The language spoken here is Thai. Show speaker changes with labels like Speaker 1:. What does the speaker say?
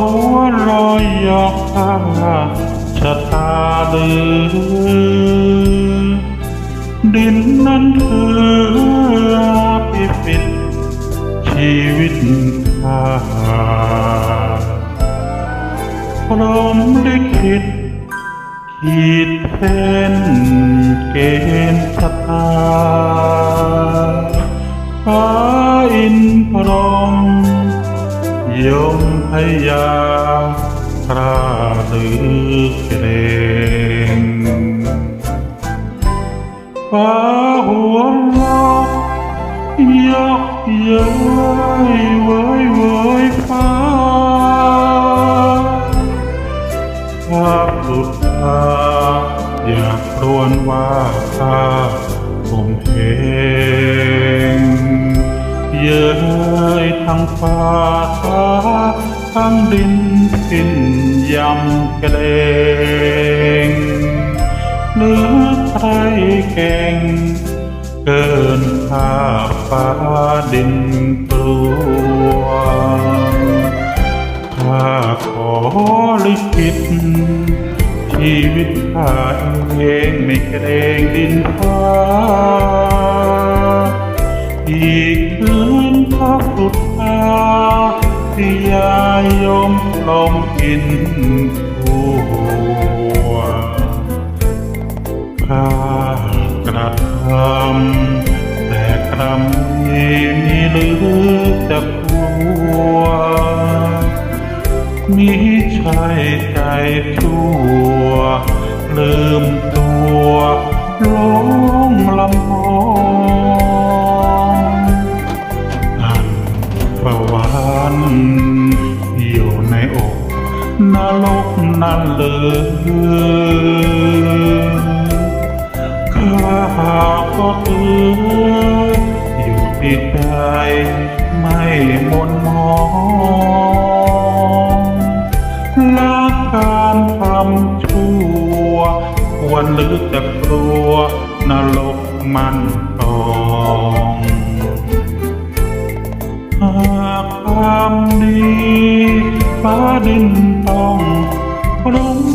Speaker 1: หัวรอยยอกข้าชะตาดือดินนั้นเธอปิปิดชีวิตข้าพร้อมลิคิดขีดเพ้นเกณฑ์ชะตาฟ้าอินพร้อม ยมพยากราลือเกรงฟ้าหัวเราะยกเย้ยเว้ยเว้ยฟ้าภาพหลุดตาอยากรวนว่าข้าผมเพง ทั้งฟ้าทั้งดินสิ้นยำเกรงหรือใครเก่ง เกินข้าฟ้าดินกลัวข้าขอลิขิตชีวิตข้าเองไม่เกรงดินฟ้า ที่ยายมลมกินทั่วข้ากระทำแต่กรรมนี้มีหรือจะกลัวมีชายใจชั่วลืม นรกนั่นเลยข้าก็คืออยู่ที่ใจไม่มนมองละการทำชั่ว ควรหรือจะกลัวนรกมันตองหากความดี ฟ้าดินต้องร้อง